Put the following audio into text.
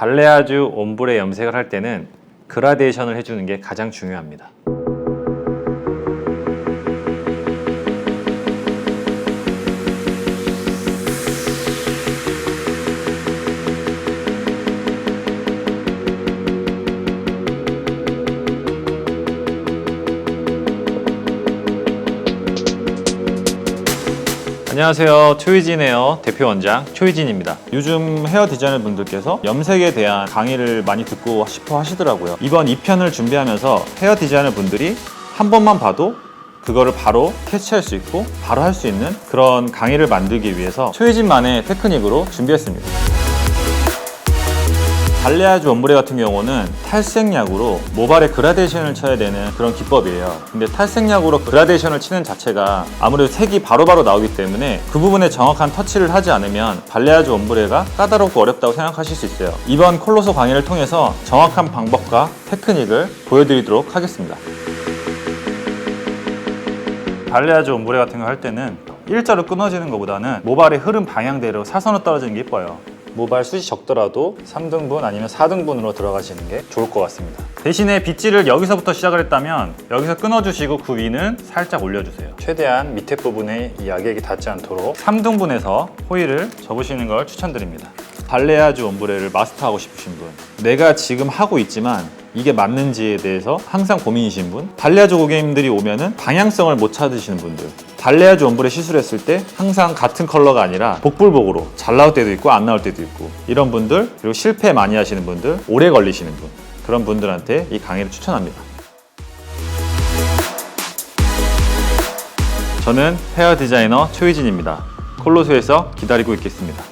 발레아주 옴브레 염색을 할 때는 그라데이션을 해주는 게 가장 중요합니다. 안녕하세요. 초이진 헤어 대표 원장 초이진입니다. 요즘 헤어 디자이너 분들께서 염색에 대한 강의를 많이 듣고 싶어 하시더라고요. 이번 2편을 준비하면서 헤어 디자이너 분들이 한 번만 봐도 그거를 바로 캐치할 수 있고 바로 할 수 있는 그런 강의를 만들기 위해서 초이진만의 테크닉으로 준비했습니다. 발레아주 ombre 같은 경우는 탈색약으로 모발에 그라데이션을 쳐야 되는 그런 기법이에요. 근데 탈색약으로 그라데이션을 치는 자체가 아무래도 색이 바로바로 나오기 때문에 그 부분에 정확한 터치를 하지 않으면 발레아주 om브레가 까다롭고 어렵다고 생각하실 수 있어요. 이번 콜로소 강의를 통해서 정확한 방법과 테크닉을 보여드리도록 하겠습니다. 발레아주 ombre 같은 거 할 때는 일자로 끊어지는 것보다는 모발의 흐름 방향대로 사선으로 떨어지는 게 이뻐요. 모발 숱이 적더라도 3등분 아니면 4등분으로 들어가시는 게 좋을 것 같습니다. 대신에 빗질을 여기서부터 시작을 했다면 여기서 끊어주시고 그 위는 살짝 올려주세요. 최대한 밑에 부분에 이 약액이 닿지 않도록 3등분해서 호일을 접으시는 걸 추천드립니다. 발레아주 om브레를 마스터하고 싶으신 분 내가 지금 하고 있지만 이게 맞는지에 대해서 항상 고민이신 분 발레아주 고객님들이 오면은 방향성을 못 찾으시는 분들 발레아주 om브레 시술했을 때 항상 같은 컬러가 아니라 복불복으로 잘 나올 때도 있고 안 나올 때도 있고 이런 분들 그리고 실패 많이 하시는 분들 오래 걸리시는 분 그런 분들한테 이 강의를 추천합니다. 저는 헤어 디자이너 최휘진입니다. 콜로소에서 기다리고 있겠습니다